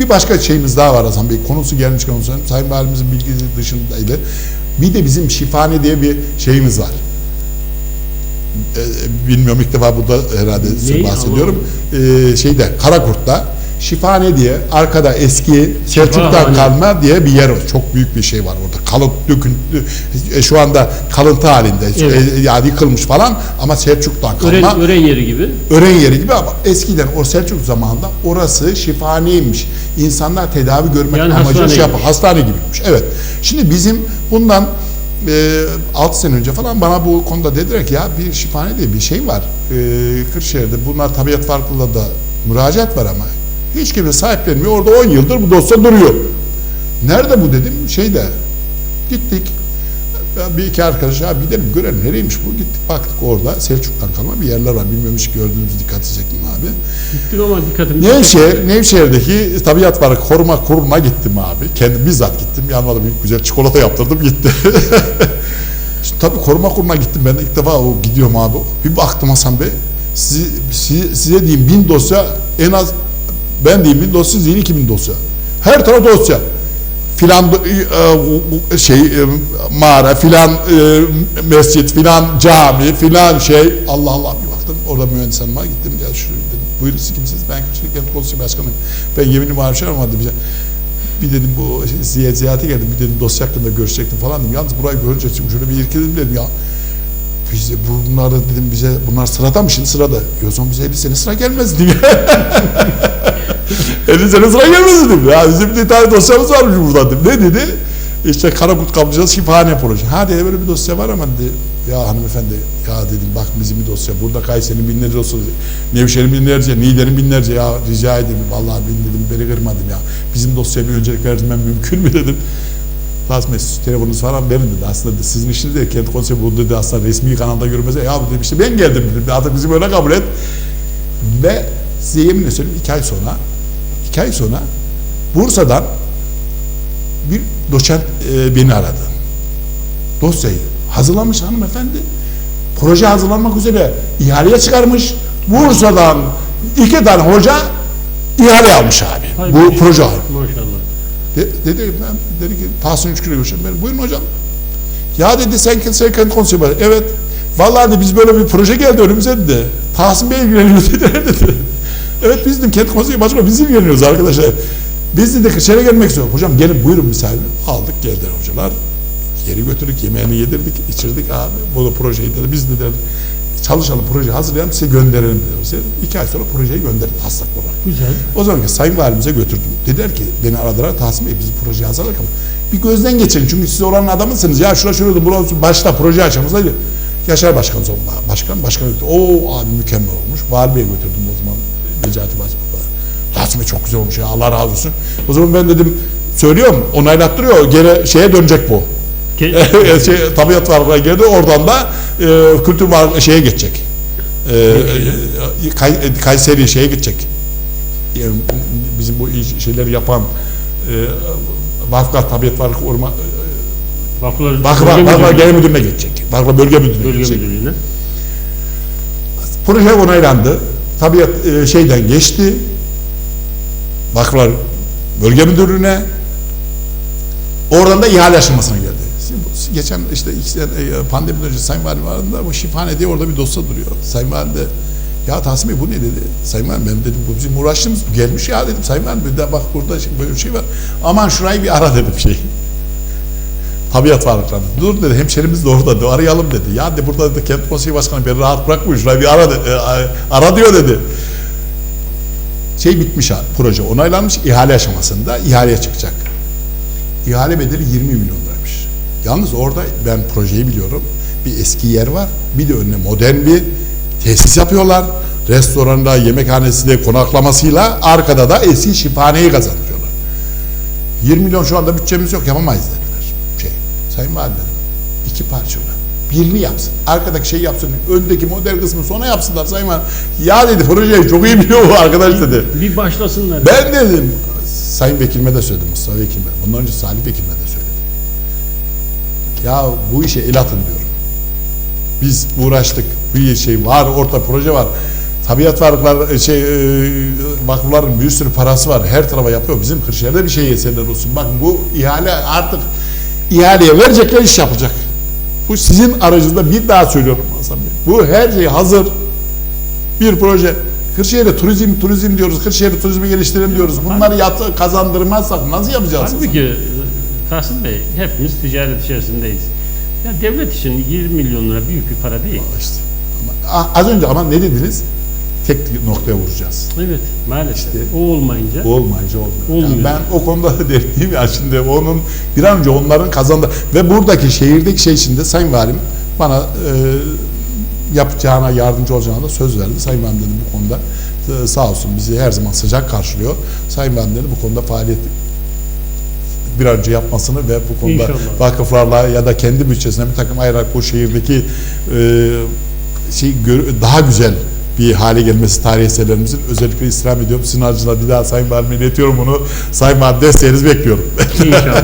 Bir başka şeyimiz daha var Hasan Bey. Konusu gelmiş konusu. Sayın Valimizin bilgisi dışındaydı. Bir de bizim şifane diye bir şeyimiz var. Ee, bilmiyorum ilk defa burada herhalde Neyi? bahsediyorum. Ee, şeyde Karakurt'ta Şifane diye arkada eski Selçuk'tan kalma diye bir yer var. Çok büyük bir şey var orada. Kalın döküntü e, şu anda kalıntı halinde. Evet. E, yani yıkılmış falan ama Selçuk'tan kalma. Ören, ören yeri gibi. Ören yeri gibi ama eskiden o Selçuk zamanında orası şifaneymiş. İnsanlar tedavi görmek Yani amacıyla şey yapar. Hastane gibiymiş. Evet. Şimdi bizim bundan e, 6 sene önce falan bana bu konuda dediler ki ya bir şifane diye bir şey var. E, Kırşehir'de bunlar tabiat farklılığı da müracaat var ama hiç kimse sahiplenmiyor. Orada 10 yıldır bu dosya duruyor. Nerede bu dedim. Şeyde gittik. Ben bir iki arkadaş abi gidelim görelim nereymiş bu gittik baktık orada Selçuk'tan kalma bir yerler var hiç gördüğünüz dikkat çektim abi. Gittim ama dikkatimi Nevşehir, Nevşehir'deki Tabiat Parkı Koruma Kurulu'na gittim abi. Kendi bizzat gittim. Yanıma da bir güzel çikolata yaptırdım gitti. Şimdi tabii koruma kuruluna gittim ben de ilk defa o gidiyorum abi. Bir baktım Hasan Bey. Sizi, size, size diyeyim bin dosya en az ben diyeyim bin dosya iki bin dosya. Her taraf dosya. Filan e, şey e, mağara, filan e, mescit, filan cami, filan şey. Allah Allah bir baktım orada mühendis hanıma gittim. Ya şu dedim, buyurun siz kimsiniz? Ben Kent Konseyi Başkanıyım. Ben yeminli maaşı almadım. Bir, dedim bu ziy- ziyarete geldim. Bir dedim dosya hakkında görüşecektim falan dedim. Yalnız burayı görünce şimdi şöyle bir irkeledim dedim ya. Biz bunlar dedim bize bunlar sırada mı şimdi sırada? Zaman bize 50 sene sıra gelmez dedim. 50 sene sıra gelmez dedim. Ya bizim bir tane dosyamız varmış burada dedim. Ne dedi? İşte Karakurt Kaplıcası Şifahane Projesi. Ha dedi böyle bir dosya var ama dedi. Ya hanımefendi ya dedim bak bizim bir dosya. Burada Kayseri'nin binlerce dosya. Nevşehir'in binlerce, Niğde'nin binlerce. Ya rica edeyim vallahi bin dedim beni kırmadım ya. Bizim dosyaya bir öncelik vermem mümkün mü dedim. Lazım mesut telefonunuz falan verin dedi. Aslında sizin işiniz de kent konseyi bu dedi aslında resmi kanalda görmez. Ya dedim işte ben geldim dedim. Artık bizim öyle kabul et. Ve size yeminle söyleyeyim iki ay sonra iki ay sonra Bursa'dan bir doçent e, beni aradı. Dosyayı hazırlamış hanımefendi. Proje hazırlanmak üzere ihaleye çıkarmış. Bursa'dan iki tane hoca ihale almış abi. Hay bu maşallah. proje. Maşallah. De- dedi ben dedi ki Tahsin Üçgül'e görüşelim. Ben, buyurun hocam. Ya dedi sen sen kendi var. Evet. Vallahi de biz böyle bir proje geldi önümüze dedi. Tahsin Bey ilgileniyor dediler dedi. Evet biz dedim kent konseyi başkanı biz ilgileniyoruz arkadaşlar. Biz dedi Kırşehir'e gelmek istiyoruz. Hocam gelin buyurun misafir. Aldık geldiler hocalar. Geri götürdük yemeğini yedirdik içirdik abi. Bu da projeyi dedi. Biz dediler çalışalım projeyi hazırlayalım size gönderelim dedi. İki ay sonra projeyi gönderdik taslak olarak. Güzel. O zaman ki Sayın Valimize götürdüm. Dediler ki beni aradılar Tahsin Bey biz projeyi hazırladık ama bir gözden geçirin çünkü siz oranın adamısınız. Ya şura şurada burası başta proje dedi. Yaşar Başkan sonra başkan başkan götürdü. Oo abi mükemmel olmuş. Vali Bey'e götürdüm o zaman. Necati Başkan. Bey çok güzel olmuş ya Allah razı olsun. O zaman ben dedim söylüyorum onaylattırıyor geri şeye dönecek bu. Şey, tabiat varlıklarına girdi. Oradan da e, kültür var şeye geçecek. E, e, Kay, Kayseri şeye gidecek. Yani bizim bu şeyleri yapan e, Vakıflar Tabiat Varlık Orman Vakıflar, Vakıflar, Vakıflar Genel Müdürlüğü'ne geçecek. Vakıflar Bölge Müdürlüğü'ne geçecek. Müdürlüğü'ne. Proje onaylandı. Tabiat e, şeyden geçti. Vakıflar Bölge Müdürlüğü'ne oradan da ihale aşamasına geldi. Şimdi geçen işte e, pandemiden önce Sayın Valim varında bu şifhane diye orada bir dosya duruyor. Sayın Valim de ya Tahsin Bey bu ne dedi? Sayın Valim benim dedim bu bizim uğraştığımız gelmiş ya dedim Sayın Valim bir de bak burada böyle bir şey var. Aman şurayı bir ara dedim şey. Tabiat varlıkları. Dur dedi hemşerimiz de orada dedi, arayalım dedi. Ya de burada dedi kent konseyi başkanı beni rahat bırakmıyor şurayı bir ara, de- e, ara diyor dedi. Şey bitmiş ha, proje onaylanmış ihale aşamasında ihaleye çıkacak. İhale bedeli 20 milyon liraymış. Yalnız orada ben projeyi biliyorum. Bir eski yer var. Bir de önüne modern bir tesis yapıyorlar. Restoranda, yemekhanesinde konaklamasıyla arkada da eski şifaneyi kazandırıyorlar. 20 milyon şu anda bütçemiz yok yapamayız dediler. Sayın Valim iki parça ona. Birini yapsın. Arkadaki şey yapsın. Öndeki model kısmı sonra yapsınlar Sayın Valim. Ya dedi projeyi çok iyi biliyor bu arkadaş dedi. Bir başlasınlar. Ben dedim Sayın Vekilime de söyledim Mustafa Vekilime. Bundan önce Salih Vekilime de söyledim. Ya bu işe el atın diyorum. Biz uğraştık. Bir şey var, orta proje var. tabiat varlıklar şey e, vakıfların bir sürü parası var. Her tarafa yapıyor. Bizim Kırşehir'de bir şey eserler olsun. Bakın bu ihale artık ihaleye verecekler iş yapacak. Bu sizin aracınızda bir daha söylüyorum Hasan Bey. Bu her şey hazır. Bir proje. Kırşehir'e turizm turizm diyoruz. Kırşehir'e turizmi geliştirelim diyoruz. Bunları yat kazandırmazsak nasıl yapacağız? Halbuki Tahsin Bey hepimiz ticaret içerisindeyiz. Ya devlet için 20 milyon lira büyük bir para değil. İşte. Ama az önce ama ne dediniz? Tek noktaya vuracağız. Evet maalesef. O olmayınca Bu olmayınca olmuyor. Olmuyor. Yani ben o konuda da dertliyim ya şimdi onun bir an önce onların kazandı ve buradaki şehirdeki şey içinde Sayın Valim bana e, yapacağına yardımcı olacağına da söz verdi. Sayın Valim dedi bu konuda e, sağ olsun bizi her zaman sıcak karşılıyor. Sayın Valim dedi bu konuda faaliyet bir an önce yapmasını ve bu konuda İnşallah. vakıflarla ya da kendi bütçesine bir takım ayırarak bu şehirdeki e, şey daha güzel bir hale gelmesi tarih eserlerimizin özellikle istirham ediyorum. Sizin aracılığıyla bir daha Sayın Valim'e iletiyorum bunu. Sayın Valim desteğinizi bekliyorum. inşallah.